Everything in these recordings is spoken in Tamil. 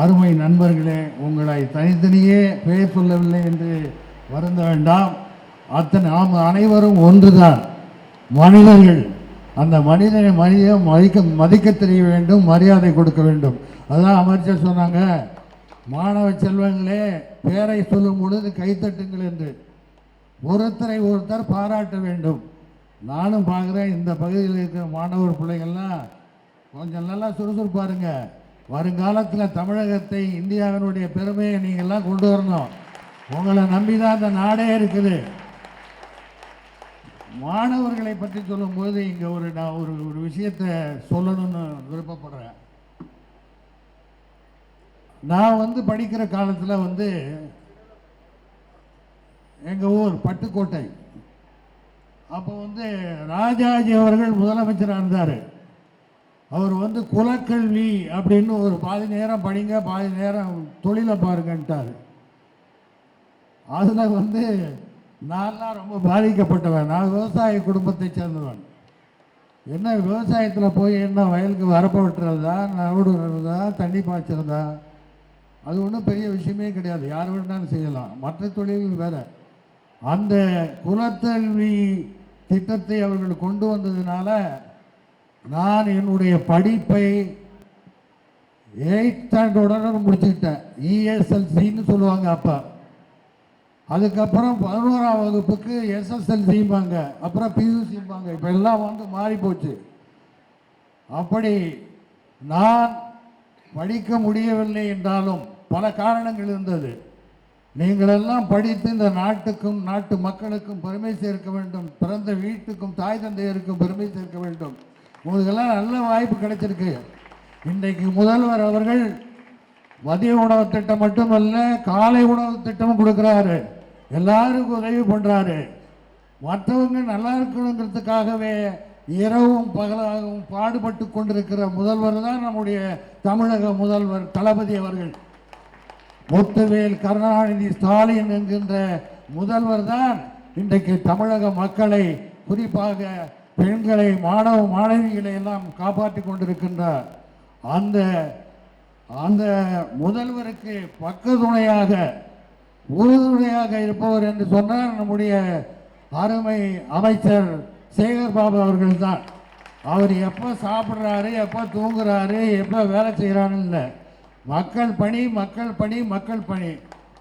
அருமை நண்பர்களே உங்களை தனித்தனியே பெயர் சொல்லவில்லை என்று வருந்த வேண்டாம். அத்தனை நாம் அனைவரும் ஒன்றுதான். மனிதர்கள் அந்த மனிதனை மனித மதிக்க மதிக்க தெரிய வேண்டும் மரியாதை கொடுக்க வேண்டும். அதான் அமைச்சர் சொன்னாங்க மாணவ செல்வங்களே பேரை சொல்லும் பொழுது கைத்தட்டுங்கள் என்று. ஒருத்தரை ஒருத்தர் பாராட்ட வேண்டும். நானும் பார்க்குறேன் இந்த பகுதியில் இருக்கிற மாணவர் பிள்ளைகள்லாம் கொஞ்சம் நல்லா சுறுசுறுப்பாருங்க வருங்காலத்தில் தமிழகத்தை இந்தியாவினுடைய பெருமையை நீங்கள்லாம் கொண்டு வரணும். உங்களை நம்பி தான் அந்த நாடே இருக்குது. மாணவர்களை பற்றி சொல்லும்போது இங்கே ஒரு நான் ஒரு ஒரு விஷயத்தை சொல்லணும்னு விருப்பப்படுறேன். நான் வந்து படிக்கிற காலத்தில் வந்து எங்கள் ஊர் பட்டுக்கோட்டை. அப்போ வந்து ராஜாஜி அவர்கள் முதலமைச்சராக இருந்தார். அவர் வந்து குலக்கல்வி அப்படின்னு ஒரு பாதி நேரம் படிங்க பாதி நேரம் தொழிலை பாருங்கன்ட்டார். அதில் வந்து நான்லாம் ரொம்ப பாதிக்கப்பட்டவன். நான் விவசாய குடும்பத்தை சேர்ந்தவன். என்ன விவசாயத்தில் போய் என்ன வயலுக்கு வரப்ப விட்டுறதா நடுறதா தண்ணி பாய்ச்சறதா? அது ஒன்றும் பெரிய விஷயமே கிடையாது. யார் வேணாலும் செய்யலாம். மற்ற தொழில்கள் வேறு. அந்த குலக்கல்வி திட்டத்தை அவர்கள் கொண்டு வந்ததுனால நான் என்னுடைய படிப்பை எயிட் ஸ்டாண்டர்டுடன் முடிச்சுக்கிட்டேன். இஎஸ்எல்சின்னு சொல்லுவாங்க அப்போ. அதுக்கப்புறம் பதினோராம் வகுப்புக்கு எஸ்எஸ்எல்சிம்பாங்க அப்புறம் பியூசிம்பாங்க இப்போ எல்லாம் வந்து மாறி போச்சு. அப்படி நான் படிக்க முடியவில்லை என்றாலும் பல காரணங்கள் இருந்தது. நீங்களெல்லாம் படித்து இந்த நாட்டுக்கும் நாட்டு மக்களுக்கும் பெருமை சேர்க்க வேண்டும். பிறந்த வீட்டுக்கும் தாய் தந்தையருக்கும் பெருமை சேர்க்க வேண்டும். உங்களுக்கெல்லாம் நல்ல வாய்ப்பு கிடைச்சிருக்கு. இன்றைக்கு முதல்வர் அவர்கள் மதிய உணவு திட்டம் மட்டுமல்ல காலை உணவு திட்டமும் கொடுக்குறாரு. எல்லாருக்கும் உதவி பண்ணுறாரு மற்றவங்க நல்லா இருக்கணுங்கிறதுக்காகவே இரவும் பகலாகவும் பாடுபட்டு கொண்டிருக்கிற முதல்வர் தான் நம்முடைய தமிழக முதல்வர் தளபதி அவர்கள். முத்துவேல் கருணாநிதி ஸ்டாலின் என்கின்ற முதல்வர் தான் இன்றைக்கு தமிழக மக்களை குறிப்பாக பெண்களை மாணவ மாணவிகளை எல்லாம் காப்பாற்றி கொண்டிருக்கின்றார். அந்த அந்த முதல்வருக்கு பக்கத்துணையாக உறுதுணையாக இருப்பவர் என்று சொன்னால் நம்முடைய அருமை அமைச்சர் சேகர் பாபு அவர்கள் தான் அவர் எப்போ சாப்பிட்றாரு எப்போ தூங்குறாரு எப்போ வேலை செய்கிறாருன்னு இல்லை. மக்கள் பணி மக்கள் பணி மக்கள் பணி.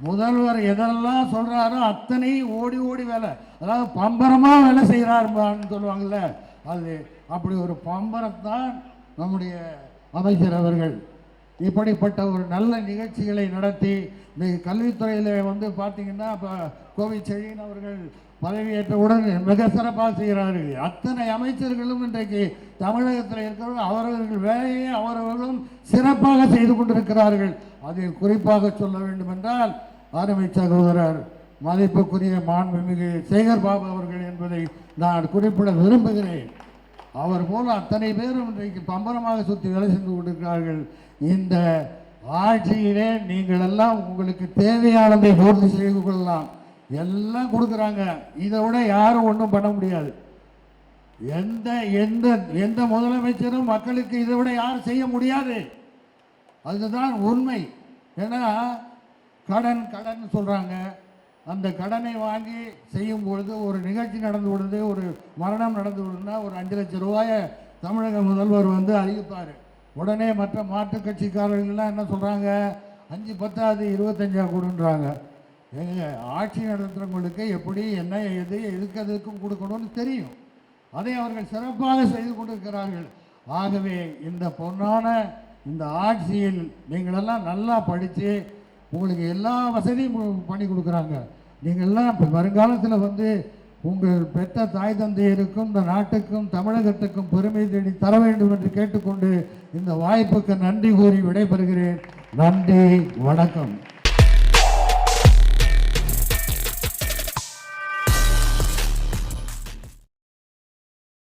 முதல்வர் எதெல்லாம் சொல்கிறாரோ அத்தனை ஓடி ஓடி வேலை. அதாவது பம்பரமாக வேலை செய்கிறாருன்னு சொல்லுவாங்கள்ல அது அப்படி ஒரு பம்பரத்தான் நம்முடைய அமைச்சர் அவர்கள் இப்படிப்பட்ட ஒரு நல்ல நிகழ்ச்சிகளை நடத்தி இந்த கல்வித்துறையில் வந்து பார்த்தீங்கன்னா இப்போ கோவை செழியன் அவர்கள் பதவியேற்றவுடன் மிக சிறப்பாக செய்கிறார்கள். அத்தனை அமைச்சர்களும் இன்றைக்கு தமிழகத்தில் இருக்கிறவர்கள் அவரவர்கள் வேலையை அவரவர்களும் சிறப்பாக செய்து கொண்டிருக்கிறார்கள். அதில் குறிப்பாக சொல்ல வேண்டுமென்றால் அருமை சகோதரர் மதிப்புக்குரிய மாண்புமிகு சேகர் பாபு அவர்கள் என்பதை நான் குறிப்பிட விரும்புகிறேன். அவர் போல அத்தனை பேரும் இன்றைக்கு பம்பரமாக சுற்றி வேலை செஞ்சு கொண்டிருக்கிறார்கள். இந்த ஆட்சியிலே நீங்கள் எல்லாம் உங்களுக்கு தேவையானதை பூர்த்தி செய்து கொள்ளலாம். எல்லாம் கொடுக்குறாங்க. இதை விட யாரும் ஒன்றும் பண்ண முடியாது. எந்த எந்த எந்த முதலமைச்சரும் மக்களுக்கு இதை விட யாரும் செய்ய முடியாது. அதுதான் உண்மை. ஏன்னா கடன் கடன் சொல்கிறாங்க அந்த கடனை வாங்கி செய்யும் பொழுது ஒரு நிகழ்ச்சி நடந்து விடுது ஒரு மரணம் நடந்து விடுதுன்னா ஒரு அஞ்சு லட்சம் ரூபாயை தமிழக முதல்வர் வந்து அறிவிப்பார். உடனே மற்ற மாற்றுக் கட்சிக்காரர்கள்லாம் என்ன சொல்கிறாங்க அஞ்சு பத்தாவது இருபத்தஞ்சா கொடுன்றாங்க. எங்க ஆட்சி நடத்துகிறவங்களுக்கு எப்படி என்ன எது எதுக்கு எதுக்கும் கொடுக்கணும்னு தெரியும். அதை அவர்கள் சிறப்பாக செய்து கொண்டிருக்கிறார்கள். ஆகவே இந்த பொன்னான இந்த ஆட்சியில் நீங்களெல்லாம் நல்லா படித்து உங்களுக்கு எல்லா வசதியும் பண்ணி கொடுக்குறாங்க. நீங்கள்லாம் இப்போ வருங்காலத்தில் வந்து உங்கள் பெற்ற தாய் தந்தையருக்கும் இந்த நாட்டுக்கும் தமிழகத்துக்கும் பெருமை தேடி தர வேண்டும் என்று கேட்டுக்கொண்டு இந்த வாய்ப்புக்கு நன்றி கூறி விடைபெறுகிறேன். நன்றி வணக்கம்.